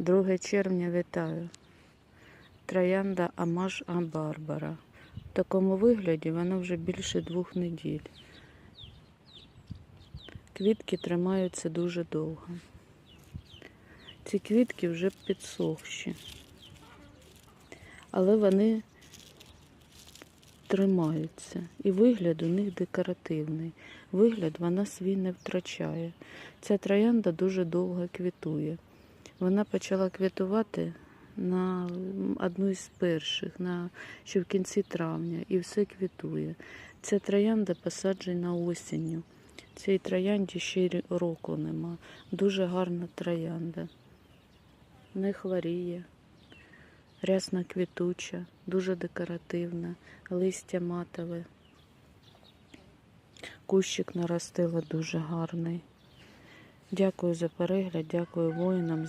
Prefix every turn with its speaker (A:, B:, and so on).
A: 2 червня вітаю. Троянда Амаш А. В такому вигляді вона вже більше двох неділь. Квітки тримаються дуже довго. Ці квітки вже підсохші. Але вони тримаються. І вигляд у них декоративний. Вигляд вона свій не втрачає. Ця троянда дуже довго квітує. Вона почала квітувати на одну із перших, на, ще в кінці травня, і все квітує. Ця троянда посаджена осінню. Цій троянді ще року нема. Дуже гарна троянда. Не хворіє, рясно квітуча, дуже декоративна, листя матове. Кущик наростила дуже гарний. Дякую за перегляд, дякую воїнам